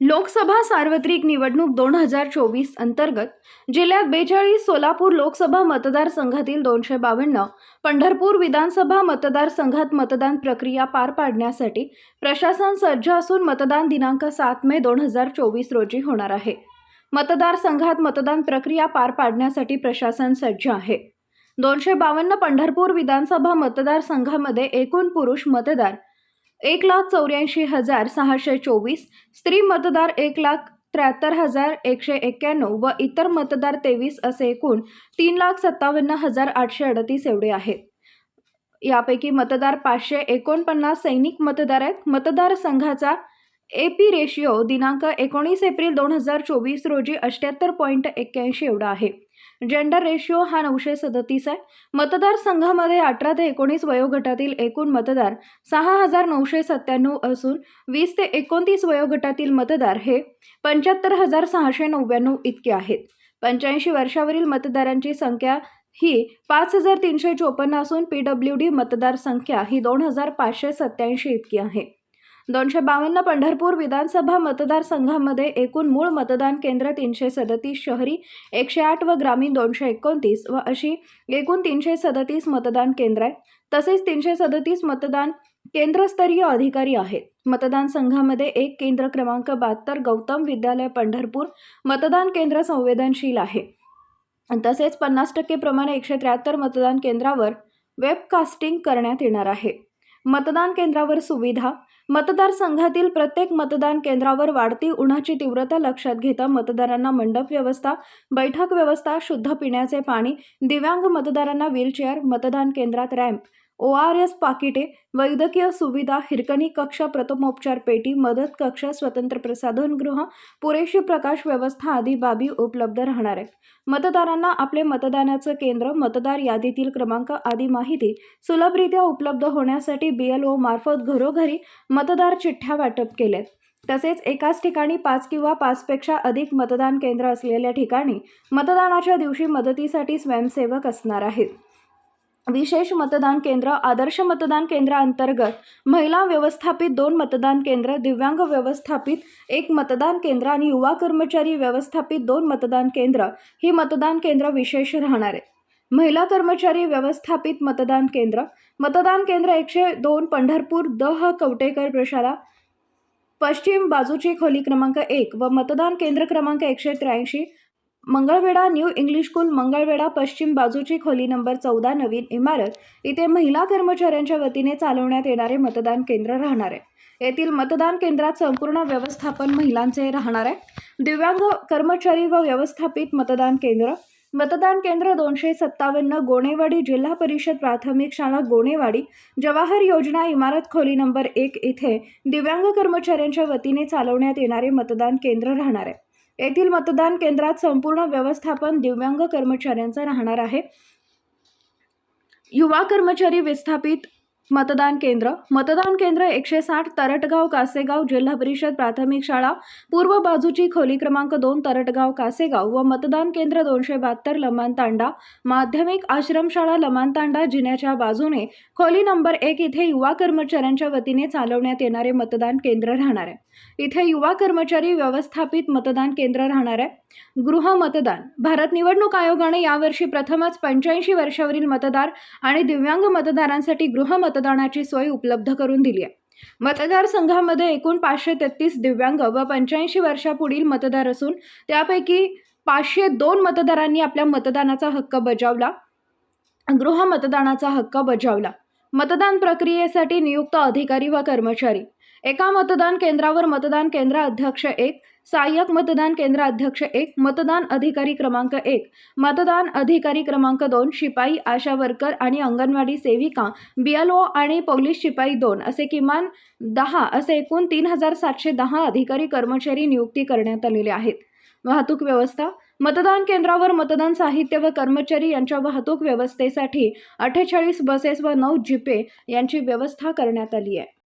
लोकसभा सार्वत्रिक निवडणूक दोन हजार चोवीस अंतर्गत जिल्ह्यात बेचाळीस सोलापूर लोकसभा मतदारसंघातील दोनशे बावन्न पंढरपूर विधानसभा मतदारसंघात मतदान प्रक्रिया पार पाडण्यासाठी प्रशासन सज्ज असून मतदान दिनांक सात मे दोन हजार चोवीस रोजी होणार आहे. मतदारसंघात मतदान प्रक्रिया पार पाडण्यासाठी प्रशासन सज्ज आहे. दोनशे बावन्न पंढरपूर विधानसभा मतदारसंघामध्ये एकूण पुरुष मतदार एक लाख चौऱ्याऐंशी हजार सहाशे चोवीस स्त्री मतदार एक लाख त्र्याहत्तर हजार एकशे एक्क्याण्णव व इतर मतदार तेवीस असे एकूण तीन लाख सत्तावन्न हजार आठशे अडतीस एवढे आहेत. यापैकी मतदार पाचशे एकोणपन्नास सैनिक मतदार आहेत. मतदारसंघाचा ए पी रेशिओ दिनांक एकोणीस एप्रिल दोन हजार चोवीस रोजी अठ्ठ्याहत्तर पॉईंट एक्क्याऐंशी एवढा आहे. जेंडर रेशिओ हा नऊशे सदतीस आहे. मतदारसंघामध्ये अठरा ते एकोणीस वयोगटातील एकूण मतदार सहा हजार नऊशे सत्त्याण्णव असून वीस ते एकोणतीस वयोगटातील मतदार हे पंच्याहत्तर हजार सहाशे नव्याण्णव इतके आहेत. पंच्याऐंशी वर्षावरील मतदारांची संख्या ही पाच हजार तीनशे चोपन्न असून पी डब्ल्यू डी मतदार संख्या ही दोन हजार पाचशे सत्त्याऐंशी इतकी आहे. दोनशे बावन्न पंढरपूर विधानसभा मतदारसंघामध्ये एकूण मूळ मतदान केंद्र तीनशे सदतीस शहरी एकशे आठ व ग्रामीण दोनशे एकोणतीस व अशी एकूण तीनशे सदतीस मतदान केंद्र आहे तसेच तीनशे सदतीस मतदान केंद्रस्तरीय अधिकारी आहेत. मतदान संघामध्ये एक केंद्र क्रमांक बहात्तर गौतम विद्यालय पंढरपूर मतदान केंद्र संवेदनशील आहे. तसेच पन्नास टक्के प्रमाणे एकशे त्र्याहत्तर मतदान केंद्रावर वेबकास्टिंग करण्यात येणार आहे. मतदान केंद्रावर सुविधा मतदारसंघातील प्रत्येक मतदान केंद्रावर वाढती उन्हाची तीव्रता लक्षात घेता मतदारांना मंडप व्यवस्था बैठक व्यवस्था शुद्ध पिण्याचे पाणी दिव्यांग मतदारांना व्हीलचेअर मतदान केंद्रात रॅम्प ओ आर एस पाकिटे वैद्यकीय सुविधा हिरकणी कक्ष प्रथमोपचार पेटी मदत कक्ष स्वतंत्र प्रसाधनगृह पुरेशी प्रकाश व्यवस्था आदी बाबी उपलब्ध राहणार आहे मतदारांना आपले मतदानाचं केंद्र मतदार यादीतील क्रमांक आदी माहिती सुलभरित्या उपलब्ध होण्यासाठी बी एल ओ मार्फत घरोघरी मतदार चिठ्ठ्या वाटप केल्यात. तसेच एकाच ठिकाणी पाच किंवा पाचपेक्षा अधिक मतदान केंद्र असलेल्या ठिकाणी मतदानाच्या दिवशी मदतीसाठी स्वयंसेवक असणार आहेत. विशेष मतदान केंद्र आदर्श मतदान केंद्राअंतर्गत महिला व्यवस्थापित दोन मतदान केंद्र दिव्यांग व्यवस्थापित एक मतदान केंद्र आणि युवा कर्मचारी व्यवस्थापित दोन मतदान केंद्र ही मतदान केंद्र विशेष राहणार आहे महिला कर्मचारी व्यवस्थापित मतदान केंद्र. मतदान केंद्र एकशे दोन पंढरपूर दह कवटेकर प्रशाला. पश्चिम बाजूची खोली क्रमांक एक व मतदान केंद्र क्रमांक एकशे त्र्याऐंशी. Mangalvedha New English School Mangalvedha पश्चिम बाजूची खोली नंबर चौदा नवीन इमारत. इथे महिला कर्मचाऱ्यांच्या वतीने चालवण्यात येणारे मतदान केंद्र राहणार आहे. येथील मतदान केंद्रात संपूर्ण व्यवस्थापन महिलांचे राहणार आहे. दिव्यांग कर्मचारी व व्यवस्थापित मतदान केंद्र. मतदान केंद्र दोनशे सत्तावन्न गोणेवाडी जिल्हा परिषद प्राथमिक शाळा गोणेवाडी जवाहर योजना इमारत खोली नंबर एक इथे दिव्यांग कर्मचाऱ्यांच्या वतीने चालवण्यात येणारे मतदान केंद्र राहणार आहे. येथील मतदान केंद्रात संपूर्ण व्यवस्थापन दिव्यांग कर्मचाऱ्यांचं राहणार आहे. युवा कर्मचारी विस्थापित मतदान केंद्र. मतदान केंद्र एकशे साठ तरटगाव कासेगाव जिल्हा परिषद प्राथमिक शाळा. पूर्व बाजूची खोली क्रमांक दोन तरटगाव कासेगाव व मतदान केंद्र दोनशे बहात्तर लमानतांडा माध्यमिक आश्रमशाळा लमानतांडा जिन्याच्या बाजूने. खोली नंबर एक इथे युवा कर्मचाऱ्यांच्या वतीने चालवण्यात येणारे मतदान केंद्र राहणार आहे. इथे युवा कर्मचारी व्यवस्थापित मतदान केंद्र राहणार आहे. गृह मतदान. भारत निवडणूक आयोगाने यावर्षी प्रथमच पंच्याऐंशी वर्षावरील मतदार आणि दिव्यांग मतदारांसाठी गृहमतदानाची सोय उपलब्ध करून दिली आहे. मतदारसंघामध्ये एकूण पाचशे तेहतीस दिव्यांग व पंच्याऐंशी वर्षापुढील मतदार असून त्यापैकी पाचशे दोन मतदारांनी आपल्या मतदानाचा हक्क बजावला. गृहमतदानाचा हक्क बजावला. मतदान प्रक्रियेसाठी नियुक्त अधिकारी व कर्मचारी. एका मतदान केंद्रावर मतदान केंद्र अध्यक्ष एक सहाय्यक मतदान केंद्र अध्यक्ष एक मतदान अधिकारी क्रमांक एक मतदान अधिकारी क्रमांक दोन शिपाई आशा वर्कर आणि अंगणवाडी सेविका बी एल ओ आणि पोलीस शिपाई दोन असे किमान दहा असे एकूण तीन हजार सातशे दहा अधिकारी कर्मचारी नियुक्ती करण्यात आलेले आहेत. वाहतूक व्यवस्था मतदान केंद्रावर मतदान साहित्य व कर्मचारी यांच्या वाहतूक व्यवस्थेसाठी अठ्ठेचाळीस बसेस व नऊ जिपे यांची व्यवस्था करण्यात आली आहे.